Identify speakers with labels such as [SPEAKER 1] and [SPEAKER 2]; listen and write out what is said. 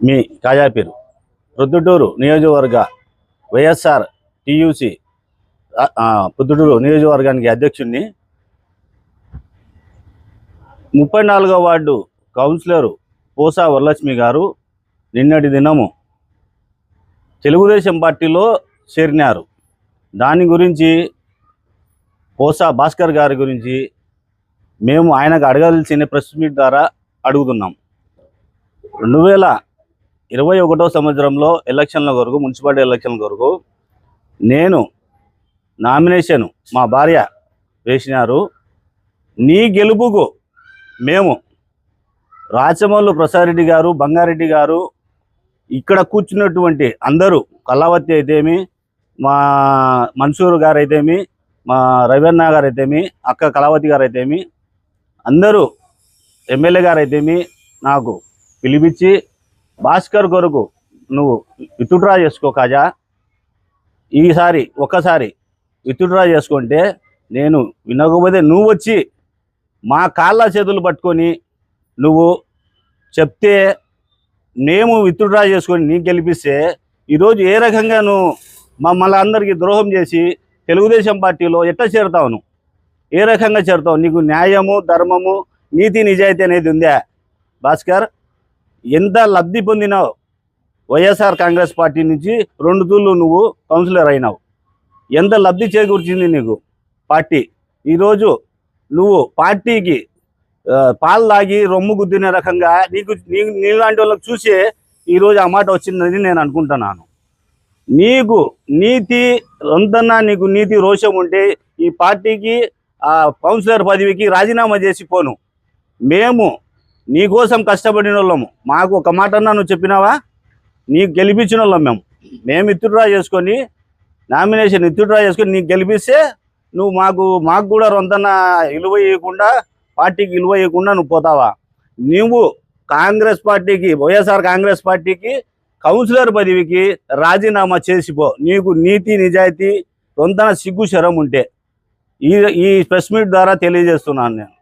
[SPEAKER 1] మీ కాజాపేరు ప్రొద్దుటూరు నియోజకవర్గ వైఎస్ఆర్ టియుసి పొద్దుటూరు నియోజకవర్గానికి అధ్యక్షుడిని ముప్పై నాలుగో వార్డు కౌన్సిలరు పోసా వరలక్ష్మి గారు నిన్నటి దినము తెలుగుదేశం పార్టీలో చేరినారు. దాని గురించి పోసా భాస్కర్ గారి గురించి మేము ఆయనకు అడగాల్సిన ప్రెస్ మీట్ ద్వారా అడుగుతున్నాం. రెండు వేల ఇరవై ఒకటో సంవత్సరంలో ఎలక్షన్ల కొరకు మున్సిపాలిటీ ఎలక్షన్ల కొరకు నేను నామినేషన్ మా భార్య వేసినారు. నీ గెలుపుకు మేము రాచమల్లు ప్రసారెడ్డి గారు బంగారెడ్డి గారు ఇక్కడ కూర్చున్నటువంటి అందరూ కళావతి అయితేమి మా మన్సూర్ గారు అయితేమి మా రవీణ గారు అయితేమి అక్క కళావతి గారు అయితేమి అందరూ ఎమ్మెల్యే గారు అయితేమి నాకు పిలిపించి భాస్కర్ కొరకు నువ్వు విత్డ్రా చేసుకో కాజా. ఈసారి ఒక్కసారి విత్డ్రా చేసుకుంటే నేను వినకపోతే నువ్వు వచ్చి మా కాళ్ళ చేతులు పట్టుకొని నువ్వు చెప్తే మేము విత్డ్రా చేసుకొని నీకు గెలిపిస్తే ఈరోజు ఏ రకంగా నువ్వు మమ్మల్ని అందరికీ ద్రోహం చేసి తెలుగుదేశం పార్టీలో ఎట్లా చేరుతావు నువ్వు? ఏ రకంగా చేరుతావు? నీకు న్యాయము ధర్మము నీతి నిజాయితీ అనేది ఉందా? భాస్కర్ ఎంత లబ్ధి పొందినావు? వైఎస్ఆర్ కాంగ్రెస్ పార్టీ నుంచి రెండు తూళ్ళు నువ్వు కౌన్సిలర్ అయినావు. ఎంత లబ్ధి చేకూర్చింది నీకు పార్టీ? ఈరోజు నువ్వు పార్టీకి పాలు తాగి రొమ్ము గుద్దిన రకంగా నీకు నీ నీలాంటి వాళ్ళకి చూసే ఈరోజు ఆ మాట వచ్చిందని నేను అనుకుంటున్నాను. నీకు నీతి ఎంతన్నా నీకు నీతి రోషం ఉంటే ఈ పార్టీకి ఆ కౌన్సిలర్ పదవికి రాజీనామా చేసి పోను. మేము నీకోసం కష్టపడిన వాళ్ళము మాకు ఒక మాట అన్నా నువ్వు చెప్పినావా? నీకు గెలిపించిన వాళ్ళం మేము. మేము ఇత్తుడ్రా చేసుకొని నామినేషన్ ఇత్తుడ్రా చేసుకొని నీకు గెలిపిస్తే నువ్వు మాకు మాకు కూడా రొంతన విలువ ఇవ్వకుండా పార్టీకి విలువ ఇవ్వకుండా నువ్వు పోతావా? నువ్వు కాంగ్రెస్ పార్టీకి వైఎస్ఆర్ కాంగ్రెస్ పార్టీకి కౌన్సిలర్ పదవికి రాజీనామా చేసిపో. నీకు నీతి నిజాయితీ రొంతన సిగ్గు శరం ఉంటే. ఈ ఈ ప్రెస్ మీట్ ద్వారా తెలియజేస్తున్నాను నేను.